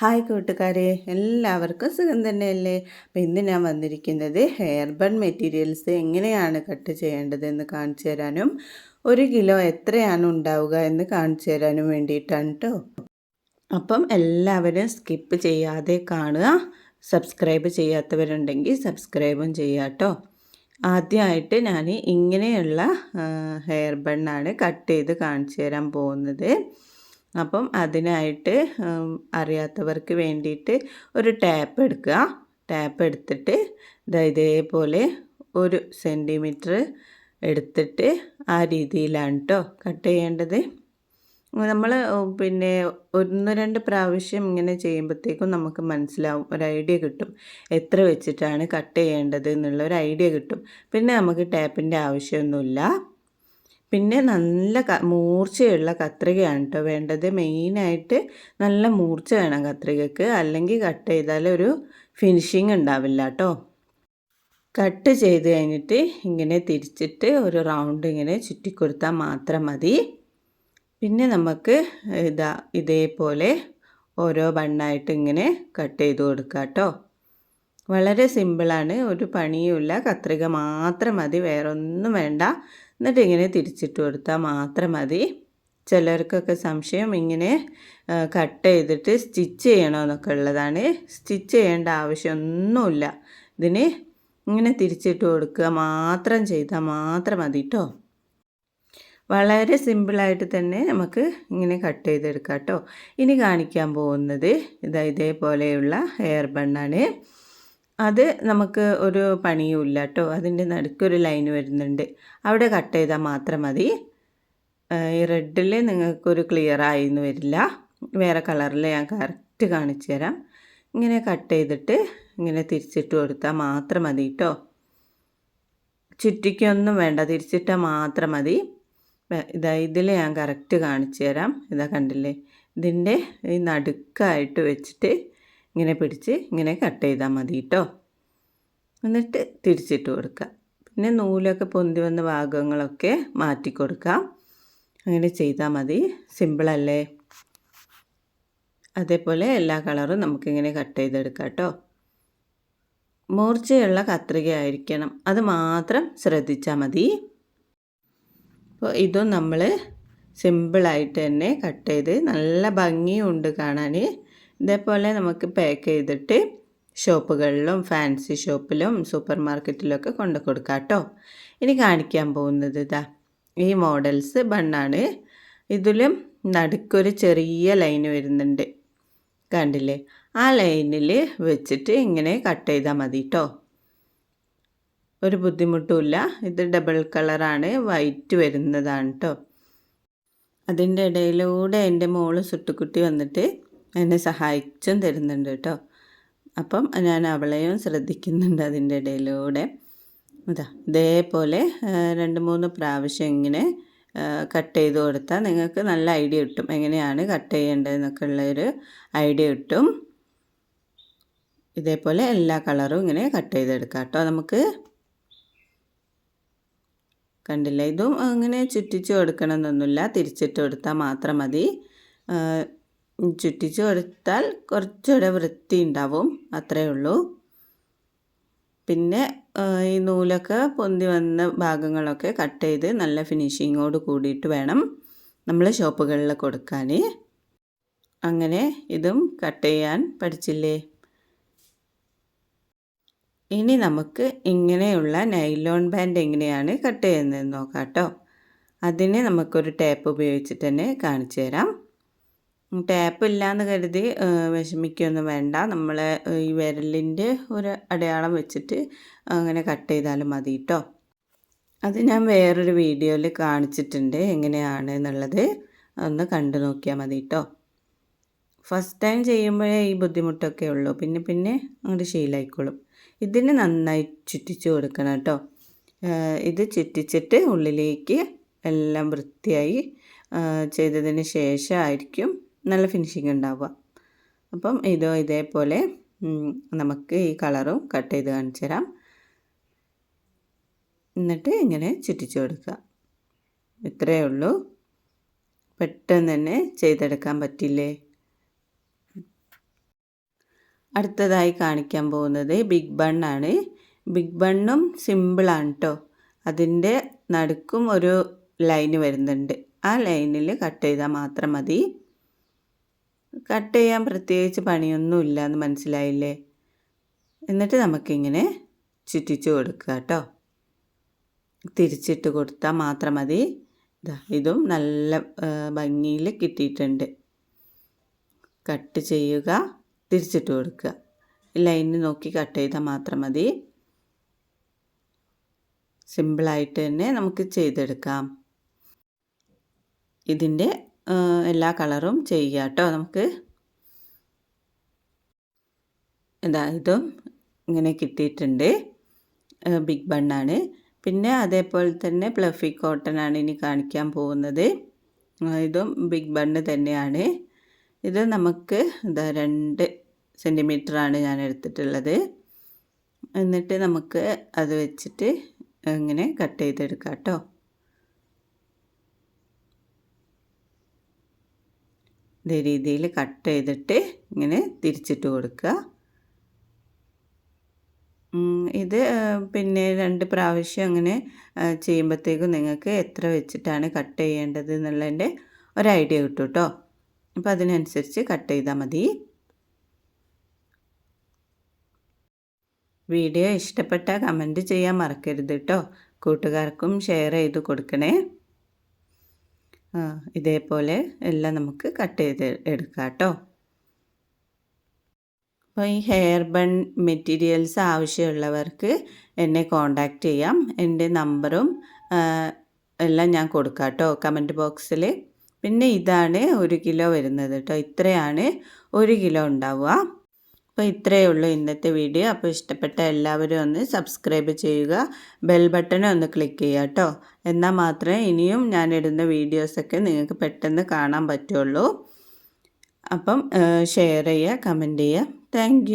Hi കൂട്ടുകാരെ എല്ലാവർക്കും സുഖം തന്നെയല്ലേ? അപ്പോൾ ഇന്ന് ഞാൻ വന്നിരിക്കുന്നത് ഹെയർ ബൺ മെറ്റീരിയൽസ് എങ്ങനെയാണ് കട്ട് ചെയ്യേണ്ടതെന്ന് കാണിച്ചു തരാനും ഒരു കിലോ എത്രയാണ് ഉണ്ടാവുക എന്ന് കാണിച്ചു തരാനും വേണ്ടിയിട്ടാണ് കേട്ടോ അപ്പം എല്ലാവരും സ്കിപ്പ് ചെയ്യാതെ കാണുക. സബ്സ്ക്രൈബ് ചെയ്യാത്തവരുണ്ടെങ്കിൽ സബ്സ്ക്രൈബും ചെയ്യുക കേട്ടോ ആദ്യമായിട്ട് ഞാൻ ഇങ്ങനെയുള്ള ഹെയർ ബണ്ണാണ് കട്ട് ചെയ്ത് കാണിച്ചു തരാൻ പോകുന്നത്. അപ്പം അതിനായിട്ട് അറിയാത്തവർക്ക് വേണ്ടിയിട്ട് ഒരു ടാപ്പ് എടുക്കുക. ടാപ്പ് എടുത്തിട്ട് ഇതേപോലെ ഒരു സെന്റിമീറ്റർ എടുത്തിട്ട് ആ രീതിയിലാണ് കേട്ടോ കട്ട് ചെയ്യേണ്ടത്. നമ്മൾ പിന്നെ ഒന്ന് രണ്ട് പ്രാവശ്യം ഇങ്ങനെ ചെയ്യുമ്പോഴത്തേക്കും നമുക്ക് മനസ്സിലാവും ഒരു ഐഡിയ കിട്ടും. എത്ര വെച്ചിട്ടാണ് കട്ട് ചെയ്യേണ്ടത് എന്നുള്ള ഒരു ഐഡിയ കിട്ടും. പിന്നെ നമുക്ക് ടാപ്പിന്റെ ആവശ്യമൊന്നുമില്ല. പിന്നെ നല്ല മൂർച്ചയുള്ള കത്രികയാണ് കേട്ടോ വേണ്ടത്. മെയിനായിട്ട് നല്ല മൂർച്ച വേണം കത്രികക്ക്. അല്ലെങ്കിൽ കട്ട് ചെയ്താൽ ഒരു ഫിനിഷിങ് ഉണ്ടാവില്ല കേട്ടോ കട്ട് ചെയ്ത് കഴിഞ്ഞിട്ട് ഇങ്ങനെ തിരിച്ചിട്ട് ഒരു റൗണ്ട് ഇങ്ങനെ ചുറ്റിക്കൊടുത്താൽ മാത്രം മതി. പിന്നെ നമുക്ക് ഇതാ ഇതേപോലെ ഓരോ ബണ്ണായിട്ട് ഇങ്ങനെ കട്ട് ചെയ്ത് കൊടുക്കാം കേട്ടോ വളരെ സിമ്പിളാണ്. ഒരു പണിയുമില്ല. കത്രിക മാത്രം മതി. വേറെ ഒന്നും വേണ്ട. എന്നിട്ട് ഇങ്ങനെ തിരിച്ചിട്ട് കൊടുത്താൽ മാത്രം മതി. ചിലർക്കൊക്കെ സംശയം ഇങ്ങനെ കട്ട് ചെയ്തിട്ട് സ്റ്റിച്ച് ചെയ്യണമെന്നൊക്കെ ഉള്ളതാണ്. സ്റ്റിച്ച് ചെയ്യേണ്ട ആവശ്യമൊന്നുമില്ല. ഇതിന് ഇങ്ങനെ തിരിച്ചിട്ട് കൊടുക്കുക മാത്രം ചെയ്താൽ മാത്രം മതി കേട്ടോ വളരെ സിമ്പിളായിട്ട് തന്നെ നമുക്ക് ഇങ്ങനെ കട്ട് ചെയ്തെടുക്കാം കേട്ടോ ഇനി കാണിക്കാൻ പോകുന്നത് ഇതാ ഇതേപോലെയുള്ള ഹെയർ ബണ്ണാണ്. അത് നമുക്ക് ഒരു പണിയുമില്ല കേട്ടോ അതിന്റെ നടുക്കൊരു ലൈൻ വരുന്നുണ്ട്. അവിടെ കട്ട് ചെയ്താൽ മാത്രം മതി. ഈ റെഡിൽ നിങ്ങൾക്കൊരു ക്ലിയർ ആയിന്ന് വരില്ല. വേറെ കളറിൽ ഞാൻ കറക്റ്റ് കാണിച്ചു തരാം. ഇങ്ങനെ കട്ട് ചെയ്തിട്ട് ഇങ്ങനെ തിരിച്ചിട്ട് കൊടുത്താൽ മാത്രം മതി കേട്ടോ ചുറ്റിക്കൊന്നും വേണ്ട തിരിച്ചിട്ടാൽ മാത്രം മതി. ഇതാ ഇതിൽ ഞാൻ കറക്റ്റ് കാണിച്ചു തരാം. ഇതാ കണ്ടില്ലേ? ഇതിന്റെ ഈ നടുക്കായിട്ട് വെച്ചിട്ട് ഇങ്ങനെ പിടിച്ച് ഇങ്ങനെ കട്ട് ചെയ്താൽ മതി കേട്ടോ. എന്നിട്ട് തിരിച്ചിട്ട് കൊടുക്കുക. പിന്നെ നൂലൊക്കെ പൊന്തി വന്ന ഭാഗങ്ങളൊക്കെ മാറ്റി കൊടുക്കാം അങ്ങനെ ചെയ്താൽ മതി. സിമ്പിളല്ലേ അതേപോലെ എല്ലാ കളറും നമുക്കിങ്ങനെ കട്ട് ചെയ്തെടുക്കാം കേട്ടോ. മൂർച്ചയുള്ള കത്രികയായിരിക്കണം അത് മാത്രം ശ്രദ്ധിച്ചാൽ മതി. അപ്പോൾ ഇതും നമ്മൾ സിമ്പിളായിട്ട് തന്നെ കട്ട് ചെയ്ത് നല്ല ഭംഗിയുണ്ട് കാണാൻ. ഇതേപോലെ നമുക്ക് പാക്ക് ചെയ്തിട്ട് ഷോപ്പുകളിലും ഫാൻസി ഷോപ്പിലും സൂപ്പർ മാർക്കറ്റിലൊക്കെ കൊണ്ടു കൊടുക്കാം കേട്ടോ ഇനി കാണിക്കാൻ പോകുന്നത് ഇതാ ഈ മോഡൽസ് ബണ്ണാണ്. ഇതിലും നടുക്കൊരു ചെറിയ ലൈൻ വരുന്നുണ്ട്. കണ്ടില്ലേ? ആ ലൈനിൽ വെച്ചിട്ട് ഇങ്ങനെ കട്ട് ചെയ്താൽ മതി കേട്ടോ ഒരു ബുദ്ധിമുട്ടുമില്ല. ഇത് ഡബിൾ കളറാണ് വൈറ്റ് വരുന്നതാണ് കേട്ടോ അതിന്റെ ഇടയിലൂടെ എന്റെ മോൾ സുട്ടുക്കുട്ടി വന്നിട്ട് എന്നെ സഹായിച്ചും തരുന്നുണ്ട് കേട്ടോ. അപ്പം ഞാൻ അവളെയും ശ്രദ്ധിക്കുന്നുണ്ട് അതിന്റെ ഇടയിലൂടെ. ഇതാ ഇതേപോലെ രണ്ട് മൂന്ന് പ്രാവശ്യം ഇങ്ങനെ കട്ട് ചെയ്ത് കൊടുത്താൽ നിങ്ങൾക്ക് നല്ല ഐഡിയ കിട്ടും. എങ്ങനെയാണ് കട്ട് ചെയ്യേണ്ടതെന്നൊക്കെ ഉള്ളൊരു ഐഡിയ കിട്ടും. ഇതേപോലെ എല്ലാ കളറും ഇങ്ങനെ കട്ട് ചെയ്തെടുക്കാം കേട്ടോ നമുക്ക്. കണ്ടില്ല? ഇതും അങ്ങനെ ചുറ്റിച്ച് കൊടുക്കണമെന്നൊന്നുമില്ല. തിരിച്ചിട്ട് കൊടുത്താൽ മാത്രം മതി. ചുറ്റിച്ച് കൊടുത്താൽ കുറച്ചുകൂടെ വൃത്തി ഉണ്ടാവും അത്രയേ ഉള്ളൂ. പിന്നെ ഈ നൂലൊക്കെ പൊന്തി വന്ന ഭാഗങ്ങളൊക്കെ കട്ട് ചെയ്ത് നല്ല ഫിനിഷിങ്ങോട് കൂടിയിട്ട് വേണം നമ്മൾ ഷോപ്പുകളിൽ കൊടുക്കാൻ അങ്ങനെ ഇതും കട്ട് ചെയ്യാൻ പഠിച്ചില്ലേ? ഇനി നമുക്ക് ഇങ്ങനെയുള്ള നൈലോൺ ബാൻഡ് എങ്ങനെയാണ് കട്ട് ചെയ്യുന്നതെന്ന് നോക്കാം കേട്ടോ. അതിനെ നമുക്കൊരു ടേപ്പ് ഉപയോഗിച്ചിട്ട് തന്നെ കാണിച്ചു തരാം. ടാപ്പ് ഇല്ലയെന്ന് കരുതി വിഷമിക്കൊന്നും വേണ്ട. നമ്മൾ ഈ വിരലിന്റെ ഒരു അടയാളം വെച്ചിട്ട് അങ്ങനെ കട്ട് ചെയ്താലും മതി കേട്ടോ അത് ഞാൻ വേറൊരു വീഡിയോയിൽ കാണിച്ചിട്ടുണ്ട്. എങ്ങനെയാണ് എന്നുള്ളത് ഒന്ന് കണ്ടു നോക്കിയാൽ മതി കേട്ടോ ഫസ്റ്റ് ടൈം ചെയ്യുമ്പോഴേ ഈ ബുദ്ധിമുട്ടൊക്കെ ഉള്ളൂ. പിന്നെ പിന്നെ അങ്ങോട്ട് ശീലമായിക്കോളും ഇതിന് നന്നായി ചുറ്റിച്ച് കൊടുക്കണം കേട്ടോ ഇത് ചുറ്റിച്ചിട്ട് ഉള്ളിലേക്ക് എല്ലാം വൃത്തിയായി ചെയ്തതിന് ശേഷമായിരിക്കും നല്ല ഫിനിഷിങ് ഉണ്ടാവുക. അപ്പം ഇതോ ഇതേപോലെ നമുക്ക് ഈ കളറും കട്ട് ചെയ്ത് കാണിച്ചു തരാം. എന്നിട്ട് ഇങ്ങനെ ചുറ്റിച്ചു കൊടുക്കുക. ഇത്രയേ ഉള്ളൂ. പെട്ടെന്ന് തന്നെ ചെയ്തെടുക്കാൻ പറ്റില്ലേ? അടുത്തതായി കാണിക്കാൻ പോകുന്നത് ബിഗ് ബണ്ണാണ് ബിഗ് ബണ്ണും സിമ്പിളാണ് കേട്ടോ അതിന്റെ നടുക്കും ഒരു ലൈന് വരുന്നുണ്ട്. ആ ലൈനിൽ കട്ട് ചെയ്താൽ മാത്രം മതി. കട്ട് ചെയ്യാൻ പ്രത്യേകിച്ച് പണിയൊന്നുമില്ല എന്ന് മനസ്സിലായില്ലേ? എന്നിട്ട് നമുക്കിങ്ങനെ ചുറ്റിച്ച് കൊടുക്കുക കേട്ടോ. തിരിച്ചിട്ട് കൊടുത്താൽ മാത്രം മതി. ഇതാ നല്ല ഭംഗിയിൽ കിട്ടിയിട്ടുണ്ട്. കട്ട് ചെയ്യുക തിരിച്ചിട്ട് കൊടുക്കുക. ലൈന് നോക്കി കട്ട് ചെയ്താൽ മാത്രം മതി. സിമ്പിളായിട്ട് തന്നെ നമുക്ക് ചെയ്തെടുക്കാം. ഇതിന്റെ എല്ലാ കളറും ചെയ്യുക കേട്ടോ നമുക്ക്. എന്താ ഇതും ഇങ്ങനെ കിട്ടിയിട്ടുണ്ട്. ബിഗ് ബണ്ണാണ് പിന്നെ അതേപോലെ തന്നെ പ്ലഫി കോട്ടൺ ആണ് ഇനി കാണിക്കാൻ പോകുന്നത്. ഇതും ബിഗ് ബണ്ണ് തന്നെയാണ്. ഇത് നമുക്ക് എന്താ രണ്ട് സെന്റിമീറ്ററാണ് ഞാൻ എടുത്തിട്ടുള്ളത്. എന്നിട്ട് നമുക്ക് അത് വെച്ചിട്ട് ഇങ്ങനെ കട്ട് ചെയ്തെടുക്കാം കേട്ടോ. ഇതേ രീതിയിൽ കട്ട് ചെയ്തിട്ട് ഇങ്ങനെ തിരിച്ചിട്ട് കൊടുക്കുക. ഇത് പിന്നെ രണ്ട് പ്രാവശ്യം അങ്ങനെ ചെയ്യുമ്പോഴത്തേക്കും നിങ്ങൾക്ക് എത്ര വെച്ചിട്ടാണ് കട്ട് ചെയ്യേണ്ടത് എന്നുള്ളതിന്റെ ഒരു ഐഡിയ കിട്ടും കേട്ടോ. അപ്പോൾ അതിനനുസരിച്ച് കട്ട് ചെയ്താൽ മതി. വീഡിയോ ഇഷ്ടപ്പെട്ടാൽ കമന്റ് ചെയ്യാൻ മറക്കരുത് കേട്ടോ. കൂട്ടുകാർക്കും ഷെയർ ചെയ്ത് കൊടുക്കണേ. ഇതേപോലെ എല്ലാം നമുക്ക് കട്ട് ചെയ്ത് എടുക്കാം കേട്ടോ അപ്പോൾ ഈ ഹെയർ ബൺ മെറ്റീരിയൽസ് ആവശ്യമുള്ളവർക്ക് എന്നെ കോണ്ടാക്റ്റ് ചെയ്യാം. എന്റെ നമ്പറും എല്ലാം ഞാൻ കൊടുക്കാം കേട്ടോ കമന്റ് ബോക്സിൽ പിന്നെ ഇതാണ് ഒരു കിലോ വരുന്നത് കേട്ടോ ഇത്രയാണ് ഒരു കിലോ ഉണ്ടാവുക. അപ്പോൾ ഇത്രയേ ഉള്ളൂ ഇന്നത്തെ വീഡിയോ. അപ്പോൾ ഇഷ്ടപ്പെട്ട എല്ലാവരും ഒന്ന് സബ്സ്ക്രൈബ് ചെയ്യുക. ബെൽ ബട്ടൺ ഒന്ന് ക്ലിക്ക് ചെയ്യുക കേട്ടോ. എന്നാൽ മാത്രമേ ഇനിയും ഞാൻ ഇടുന്ന വീഡിയോസൊക്കെ നിങ്ങൾക്ക് പെട്ടെന്ന് കാണാൻ പറ്റുള്ളൂ. അപ്പം ഷെയർ ചെയ്യുക കമന്റ് ചെയ്യുക. താങ്ക്